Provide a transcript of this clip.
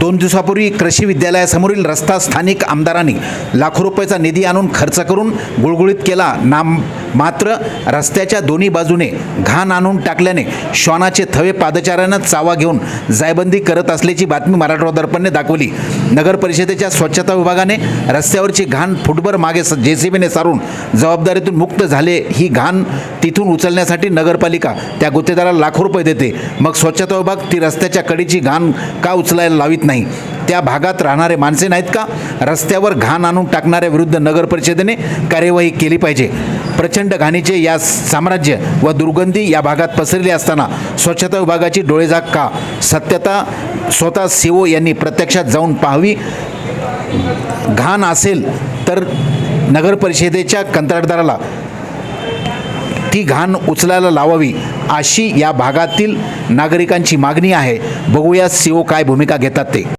दोन दिवसापूर्वी कृषी विद्यालयासमोरील रस्ता स्थानिक आमदारांनी लाखो रुपयाचा निधी आणून खर्च करून गुळगुळीत केला. नाम मात्र रस्त्याच्या दोन्ही बाजूने घाण आणून टाकल्याने श्वानाचे थवे पादचाऱ्यांना चावा घेऊन जायबंदी करत असल्याची बातमी मराठवाडा दर्पणने दाखवली. नगर परिषदेच्या स्वच्छता विभागाने रस्त्यावरची घाण फुटभर मागे जे सी बीने सारून जबाबदारीतून मुक्त झाले ही घाण तिथून उचलण्यासाठी नगरपालिका त्या गुत्तेदाराला लाखो रुपये देते. मग स्वच्छता विभाग ती रस्त्याच्या कडीची घाण का उचलायला लावित नाही? त्या भागात राहणारे माणसे नाहीत का? रस्त्यावर घाण आणून टाकणाऱ्या विरुद्ध नगर परिषदेने कार्यवाही केली पाहिजे. प्रचंड घाणीचे या साम्राज्य व दुर्गंधी या भागात पसरली असताना स्वच्छता विभागाची डोळेझाक का सत्यता स्वतः सीओ यांनी प्रत्यक्षात जाऊन पाहावी. घाण असेल तर नगर परिषदेच्या कंत्राटदाराला ती घाण उचलायला लावावी अशी या भागातील नागरिकांची मागणी आहे. बघूया सीओ काय भूमिका घेतात ते.